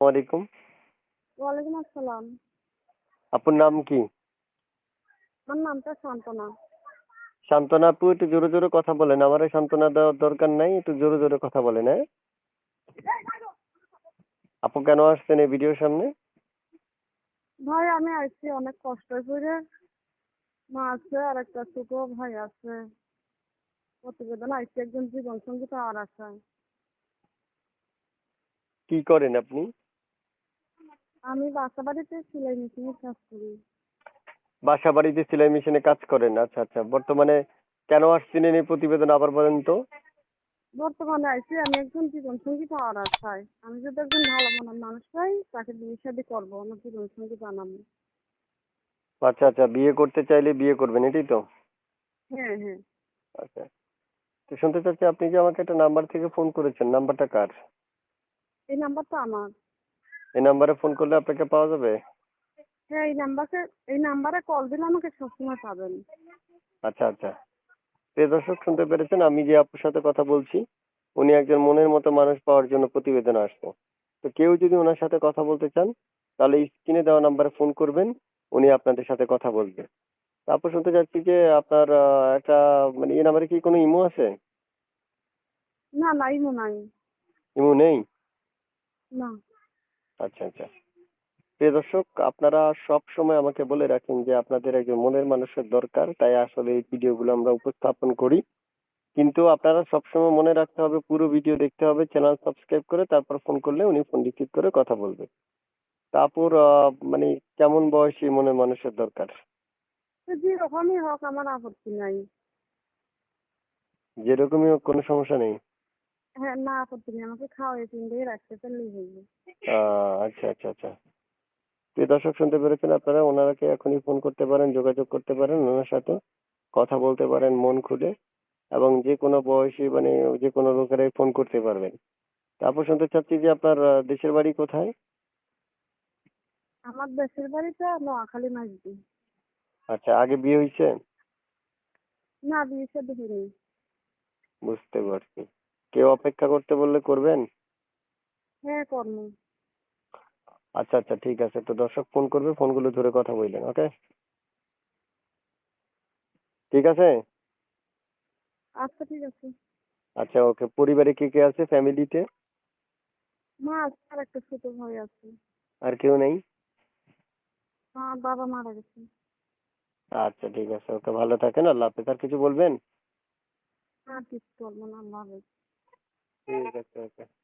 ওয়ালাইকুম ওয়ালাইকুম আসসালাম। আপুর নাম কি? আমার নামটা আপু একটু জোরে জোরে কথা বলেন। আমার সান্ত্বনা দেওয়ার দরকার নাই একটু জোরে জোরে কথা বলেন হ্যাঁ? আপু কেন আসছেন এই ভিডিওর সামনে? ভাই আমি আসছি অনেক কষ্ট করে। মা আছে আর একটা ছোট ভাই আছে। প্রতিবেদন আসছি একজন জীবন সঙ্গী পাওয়ার আশায় কি করেন আপনি? আমি বাসা বাড়িতে সেলাই মেশিনের কাজ করি। সেলাই মেশিনে কাজ করেন? আচ্ছা আচ্ছা। বর্তমানে কেন আসছিলেন এই প্রতিবেদন আবার বলেন তো। বর্তমানে আমি একজন জীবন সঙ্গী পাওয়ার আশায় আমি যদি একজন ভালো মনের মানুষ পাই তাকে বিয়ে শাদী করব আমার জীবন সঙ্গী বানাবো। আচ্ছা আচ্ছা। বিয়ে করতে চাইলে বিয়ে করবেন এটাই তো? হ্যাঁ হ্যাঁ। আচ্ছা। তো শুনতে চাচ্ছি আপনি যে আমাকে একটা নাম্বার থেকে ফোন করেছেন নাম্বারটা কার? এই নাম্বারটা আমার। এই নাম্বারে ফোন করলে আপনাকে পাওয়া যাবে? হ্যাঁ এই নাম্বারকে এই নাম্বারে কল দিলে আমাকে সবসময় পাবেন। আচ্ছা আচ্ছা। প্রিয় দর্শক শুনতে পেরেছেন? আমি যে আপুর সাথে কথা বলছি উনি একজন মনের মতো মানুষ পাওয়ার জন্য প্রতিবেদন আসছে। তো কেউ যদি ওনার সাথে কথা বলতে চান তাহলে স্ক্রিনে দেওয়া নাম্বারে ফোন করবেন উনি আপনাদের সাথে কথা বলবে। তারপর শুনতে চাচ্ছি যে আপনার একটা মানে এই নাম্বারে কি কোনো ইমো আছে? না নাই মনে নাই। ইমো নেই? না। আচ্ছা আচ্ছা। প্রিয় দর্শক আপনারা সব সময় আমাকে বলে রাখেন যে আপনাদের একজন মনের মানুষের দরকার তাই আসলে এই ভিডিওগুলো আমরা উপস্থাপন করি। কিন্তু আপনারা সবসময় মনে রাখতে হবে পুরো ভিডিও দেখতে হবে চ্যানেল সাবস্ক্রাইব করে তারপর ফোন করলে উনি ফোন রিসিভ করে কথা বলবে। তারপর মানে কেমন বয়সী মনের মানুষের দরকার? যেরকমই হোক আমার আপত্তি নাই। যেরকমই হোক কোনো সমস্যা নেই। হ্যাঁ না আপত্তি নেই আমাকে খাওয়াই তিনটেই রাখতে পারলেই হইবে আচ্ছা আচ্ছা আচ্ছা। প্রিয় দর্শক শুনতে পেরেছেন আপনারা? ওনারাকে এখনই ফোন করতে পারেন যোগাযোগ করতে পারেন ওনার সাথে কথা বলতে পারেন মন খুলে এবং যে কোনো বয়সী মানে যে কোনো লোকেরাই ফোন করতে পারবেন। তারপর শুনতে চাচ্ছি যে আপনার দেশের বাড়ি কোথায়? আমার দেশের বাড়িতে নোয়াখালী মাঝদি আচ্ছা আগে বিয়ে হয়েছে? না বিয়ে শাদী হয়নি। বুঝতে পারছি। কেউ অপেক্ষা করতে বললে করবেন? হ্যাঁ কর্ম আচ্ছা আচ্ছা ঠিক আছে। তো দর্শক ফোন করবে ফোনগুলো ধরে কথা বললেন ওকে? ঠিক আছে? আচ্ছা ঠিক আছে। আচ্ছা ওকে। পরিবারে কে কে আছে ফ্যামিলিতে? মা আছে আর একটা ছোট ভাই আছে। আর কেউ নেই? মা বাবা মারা গেছে। আচ্ছা ঠিক আছে ওকে। ভালো থাকেন আল্লাহ হাফেজ। আর কিছু বলবেন? আর কিছু করব না আল্লাহ হাফেজ। Sí, exacto, exacto.